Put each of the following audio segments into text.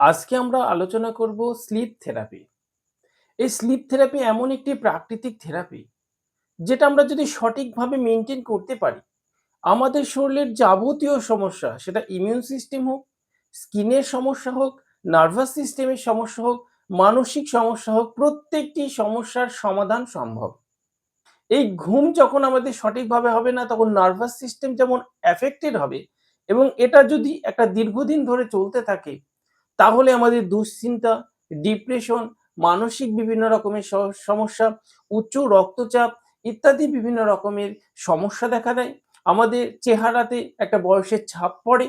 আজকে আমরা আলোচনা করব স্লিপ থেরাপি। এই স্লিপ থেরাপি এমন একটি প্রাকৃতিক থেরাপি, যেটা আমরা যদি সঠিকভাবে মেনটেন করতে পারি, আমাদের শরীরের যাবতীয় সমস্যা, সেটা ইমিউন সিস্টেম হোক, স্কিনের সমস্যা হোক নার্ভাস সিস্টেমের সমস্যা হোক, মানসিক সমস্যা হোক, প্রত্যেকটি সমস্যার সমাধান সম্ভব। এই ঘুম যখন আমাদের সঠিকভাবে হবে না, তখন নার্ভাস সিস্টেম যেমন অ্যাফেক্টেড হবে এবং এটা যদি একটা দীর্ঘদিন ধরে চলতে থাকে তাহলে আমাদের দুশ্চিন্তা ডিপ্রেশন মানসিক বিভিন্ন রকমের সমস্যা, উচ্চ রক্তচাপ ইত্যাদি বিভিন্ন রকমের সমস্যা দেখা দেয়। আমাদের চেহারাতে একটা বয়সের ছাপ পড়ে।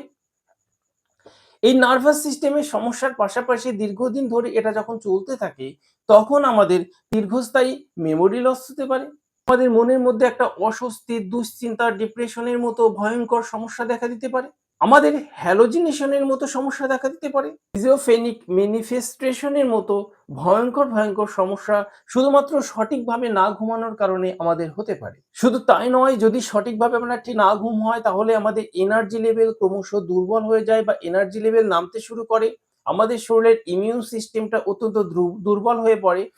এই নার্ভাস সিস্টেমের সমস্যার পাশাপাশি দীর্ঘদিন ধরে এটা যখন চলতে থাকে, তখন আমাদের দীর্ঘস্থায়ী মেমোরি লস হতে পারে। আমাদের মনের মধ্যে একটা অস্বস্তি, দুশ্চিন্তা ডিপ্রেশনের মতো ভয়ঙ্কর সমস্যা দেখা দিতে পারে। আমাদের হ্যালোজিনেশনের মতো সমস্যা দেখা দিতে পারে। ফিজিওফেনিক ম্যানিফেস্টেশনের মতো ভয়ঙ্কর ভয়ঙ্কর সমস্যা শুধুমাত্র সঠিকভাবে না ঘুমানোর কারণে আমাদের হতে পারে। শুধু তাই নয়, যদি সঠিকভাবে আমরা একটি না ঘুম হয়, তাহলে আমাদের এনার্জি লেভেল ক্রমশ দুর্বল হয়ে যায় বা এনার্জি লেভেল নামতে শুরু করে। আমাদের শরীরের ইমিউন সিস্টেমটা অত্যন্ত দ্রু- দুর্বল হয়ে পড়ে।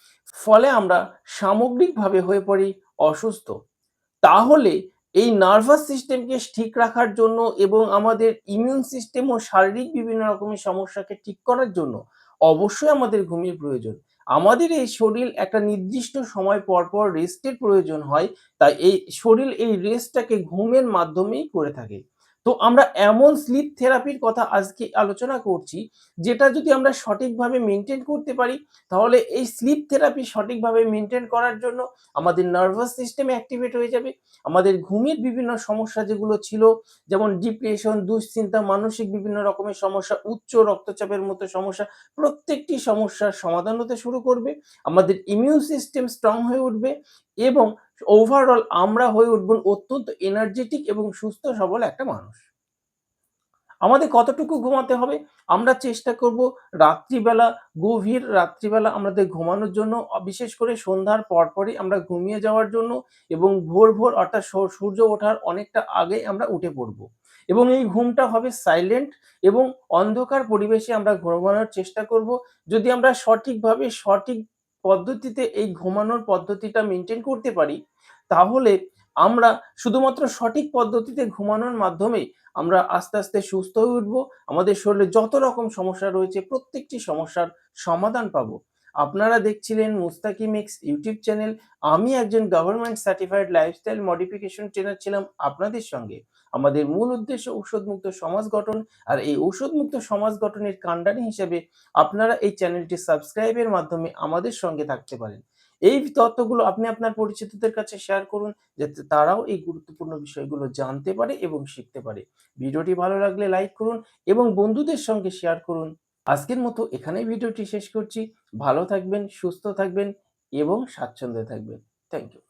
ফলে আমরা সামগ্রিকভাবে হয়ে পড়ি অসুস্থ। তাহলে এই নার্ভাস সিস্টেমকে ঠিক রাখার জন্য এবং আমাদের ইমিউন সিস্টেম ও শারীরিক বিভিন্ন রকমের সমস্যাকে ঠিক করার জন্য অবশ্যই আমাদের ঘুমের প্রয়োজন। আমাদের এই শরীর একটা নির্দিষ্ট সময় পর পর রেস্টের প্রয়োজন হয়, তাই এই শরীর এই রেস্টটাকে ঘুমের মাধ্যমেই করে থাকে। তো আমরা এমন স্লিপ থেরাপির কথা আজকে আলোচনা করছি, যেটা যদি আমরা সঠিকভাবে মেনটেন করতে পারি, তাহলে এই স্লিপ থেরাপি সঠিকভাবে মেনটেন করার জন্য আমাদের নার্ভাস সিস্টেম অ্যাক্টিভেট হয়ে যাবে। আমাদের ঘুমের বিভিন্ন সমস্যা যেগুলো ছিল, যেমন ডিপ্রেশন দুশ্চিন্তা, মানসিক বিভিন্ন রকমের সমস্যা, উচ্চ রক্তচাপের মতো সমস্যা, প্রত্যেকটি সমস্যার সমাধান হতে শুরু করবে। আমাদের ইমিউন সিস্টেম স্ট্রং হয়ে উঠবে এবং ওভারঅল আমরা হয়ে উঠব অত্যন্ত এনার্জেটিক এবং সুস্থ সবল একটা মানুষ আমাদের কতটুকু ঘুমাতে হবে আমরা চেষ্টা করব রাত্রিবেলা গভীর রাত্রিবেলা আমাদের ঘুমানোর জন্য বিশেষ করে সন্ধ্যার পরপরই আমরা ঘুমিয়ে যাওয়ার জন্য এবং ভোর, ভোর অর্থাৎ সূর্য ওঠার অনেকটা আগে আমরা উঠে পড়ব। এবং এই ঘুমটা হবে সাইলেন্ট এবং অন্ধকার পরিবেশে আমরা ঘুমানোর চেষ্টা করব। যদি আমরা সঠিকভাবে সঠিক পদ্ধতিতে এই ঘুমানোর পদ্ধতিটা মেনটেন করতে পারি, তাহলে আমরা শুধুমাত্র সঠিক পদ্ধতিতে ঘুমানোর মাধ্যমে আমরা আস্তে, আস্তে সুস্থ হয়ে উঠবো। আমাদের শরীরে যত রকম সমস্যা রয়েছে প্রত্যেকটি সমস্যার সমাধান পাবো। আপনারা দেখছিলেন মুস্তাকিম এক্স ইউটিউব চ্যানেল। আমি একজন government certified lifestyle modification trainer ছিলাম আপনাদের সঙ্গে। আমাদের মূল উদ্দেশ্য ঔষধমুক্ত সমাজ গঠন। আর এই ঔষধমুক্ত সমাজ গঠনের কান্ডারি হিসেবে আপনারা এই চ্যানেলটি সাবস্ক্রাইবের মাধ্যমে আমাদের সঙ্গে থাকতে পারেন। এই তথ্যগুলো আপনি আপনার পরিচিতদের কাছে শেয়ার করুন যাতে তারাও এই গুরুত্বপূর্ণ বিষয়গুলো জানতে পারে এবং শিখতে পারে। ভিডিওটি ভালো লাগলে লাইক করুন এবং বন্ধুদের সঙ্গে শেয়ার করুন। আজকের মতো এখানেই ভিডিওটি শেষ করছি। ভালো থাকবেন, সুস্থ থাকবেন এবং স্বাচ্ছন্দ্যে থাকবেন। Thank you.